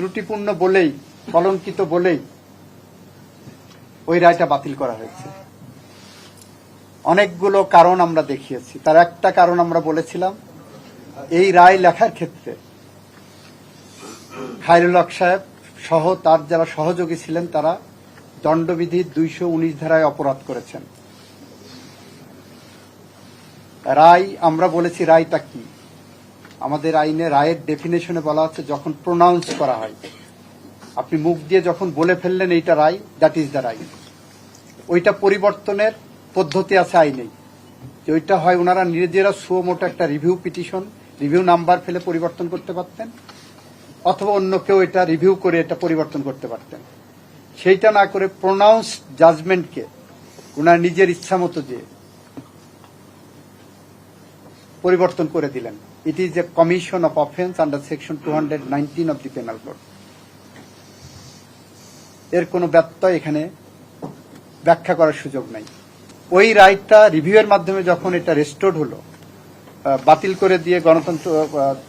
ত্রুটিপূর্ণ বলেই, কলঙ্কিত বলেই ওই রায়টা বাতিল করা হয়েছে। অনেকগুলো কারণ আমরা দেখিয়েছি। তার একটা কারণ আমরা বলেছিলাম, এই রায় লেখার ক্ষেত্রে খায়রুল হক সাহেব সহ তার যারা সহযোগী ছিলেন, তারা দণ্ডবিধির দুইশো উনিশ ধারায় অপরাধ করেছেন। রায়, আমরা বলেছি রায়টা কি? আমাদের আইনে রায়ের ডেফিনেশনে বলা হচ্ছে যখন প্রোনাউন্স করা হয়। আপনি মুখ দিয়ে যখন বলে ফেললেন এইটা রায় দ্যাট ইজ দ্য রায় ওইটা পরিবর্তনের পদ্ধতি আছে আইনেই যে ওইটা হয় ওনারা নিজেরা সুও মোটো একটা রিভিউ পিটিশন রিভিউ নাম্বার ফেলে পরিবর্তন করতে পারতেন, অথবা অন্য কেউ এটা রিভিউ করে এটা পরিবর্তন করতে পারতেন। সেইটা না করে প্রোনাউন্স জাজমেন্টকে ওনার নিজের ইচ্ছা মতো দিয়ে পরিবর্তন করে দিলেন। It is a commission of offence under section two hundred nineteen of the penal code এর কোনো ব্যত্যয় এখানে ব্যাখ্যা করার সুযোগ নাই। ওই রাইটটা রিভিউয়ের মাধ্যমে যখন এটা রেস্টোর্ড হলো বাতিল করে দিয়ে গণতন্ত্র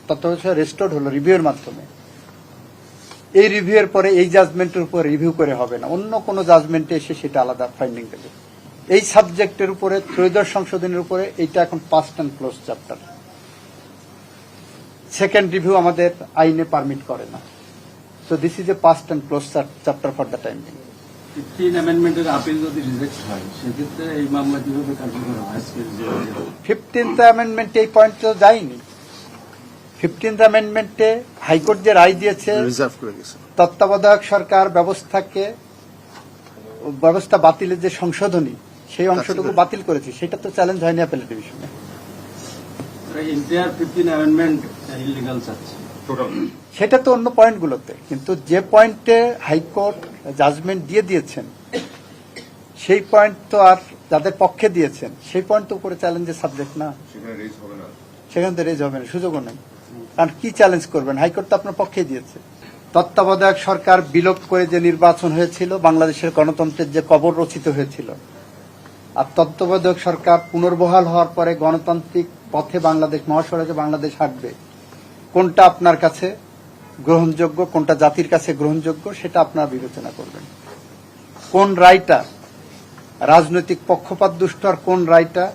তত্ত্ব রেস্টোর্ড হলো রিভিউয়ের মাধ্যমে, এই রিভিউয়ের পরে এই জাজমেন্টের উপর রিভিউ করে হবে না। অন্য কোনো জাজমেন্টে এসে সেটা আলাদা ফাইন্ডিং দেবে। এই সাবজেক্টের উপরে ত্রয়োদশ সংশোধনের উপরে এইটা এখন past and close chapter second review আমাদের আইনে পারমিট করে না। So this is a past and close chapter for the time being fifteen অ্যামেন্ডমেন্টের appeal যদি রিজেক্ট হয় সেক্ষেত্রে এই মামলা কীভাবে কার্যকর হয় ফিফটিন্থ অ্যামেন্ডমেন্টে এই পয়েন্ট তো যায়নি। ফিফটিন্থ অ্যামেন্ডমেন্টে হাইকোর্ট যে রায় দিয়েছে রিজার্ভ করে গেছে তত্ত্বাবধায়ক সরকার ব্যবস্থাকে ব্যবস্থা বাতিলের যে সংশোধনী সেই অংশটুকু বাতিল করেছে। সেটা তো চ্যালেঞ্জ হয়নি অ্যাপেলেট ডিভিশনে সেটা তো অন্য পয়েন্টগুলোতে কিন্তু যে পয়েন্টে হাইকোর্ট জাজমেন্ট দিয়ে দিয়েছেন সেই পয়েন্ট তো আর যাদের পক্ষে দিয়েছেন সেই পয়েন্ট তো উপরে চ্যালেঞ্জের সাবজেক্ট না। সেখানে রেজ হবে না। সেখান থেকে রেজ হবে না সুযোগও নেই। কারণ কি চ্যালেঞ্জ করবেন? হাইকোর্ট তো আপনার পক্ষে দিয়েছে। তত্ত্বাবধায়ক সরকার বিলোপ করে যে নির্বাচন হয়েছিল বাংলাদেশের গণতন্ত্রের যে কবর রচিত হয়েছিল আর তত্ত্বাবধায়ক সরকার পুনর্বহাল হওয়ার পরে গণতান্ত্রিক পথে বাংলাদেশ মহাসড়কে বাংলাদেশ হাঁটবে। কোনটা আপনার কাছে গ্রহণযোগ্য, কোনটা জাতির কাছে গ্রহণযোগ্য, সেটা আপনারা বিবেচনা করবেন। কোন রায়টা রাজনৈতিক পক্ষপাত দুষ্ট আর কোন রায়টা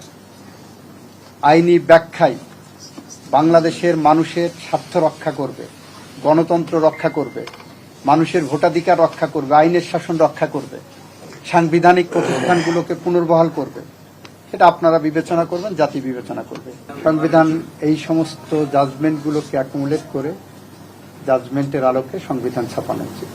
আইনি ব্যাখ্যায় বাংলাদেশের মানুষের স্বার্থ রক্ষা করবে, গণতন্ত্র রক্ষা করবে, মানুষের ভোটাধিকার রক্ষা করবে, আইনের শাসন রক্ষা করবে। সাংবিধানিক প্রতিষ্ঠানগুলোকে পুনর্বহাল করবে। সেটা আপনারা বিবেচনা করবেন, জাতি বিবেচনা করবে। সংবিধান এই সমস্ত জাজমেন্টগুলোকে অ্যাকুমুলেট করে জাজমেন্টের আলোকে সংবিধান ছাপানো উচিত।